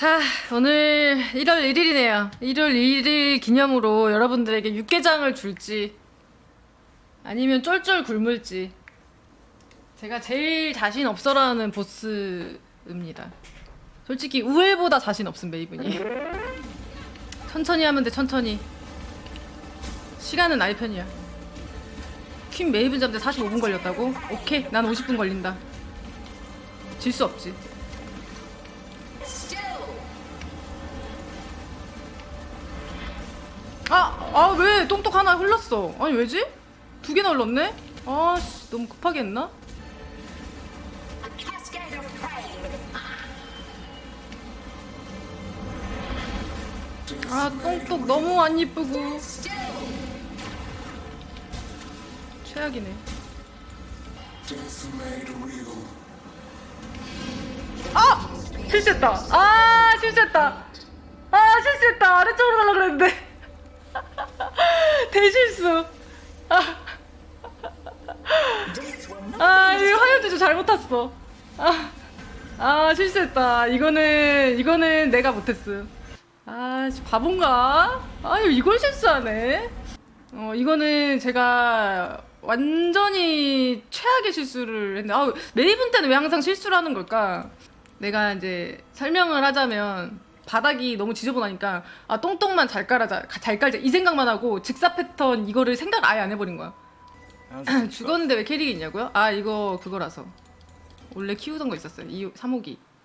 자, 오늘 1월 1일이네요. 1월 1일 기념으로 여러분들에게 육개장을 줄지, 아니면 쫄쫄 굶을지, 제가 제일 자신 없어라는 보스입니다. 솔직히 우엘보다 자신 없음, 메이븐이. 천천히 하면 돼, 천천히. 시간은 나의 편이야. 퀸 메이븐 잡는데 45분 걸렸다고? 오케이, 난 50분 걸린다. 질 수 없지. 아, 아, 왜 똥똑 하나 흘렀어? 아니, 왜지? 두 개나 흘렀네? 아, 씨, 너무 급하게 했나? 아, 똥똑 너무 안 이쁘고. 최악이네. 아! 실수했다. 아, 실수했다. 아, 실수했다. 아래쪽으로 가려고 그랬는데. 대실수. 아, 아, 이거 화염 조절 잘못 탔어. 아, 아, 실수했다. 이거는, 이거는 내가 못했음. 아, 씨, 바본가? 아유, 이걸 실수하네. 어, 이거는 제가 완전히 최악의 실수를 했는데, 아, 메이븐 때는 왜 항상 실수를 하는 걸까? 내가 이제 설명을 하자면, 바닥이 너무 지저분하니까, 아, 똥똥만 잘 깔아자, 잘 깔자. 이 생각만 하고, 직사 패턴 이거를 생각 아예 안 해버린 거야. 죽었는데 왜 캐릭이 있냐고요? 아, 이거 그거라서. 원래 키우던 거 있었어요. 이 3호기.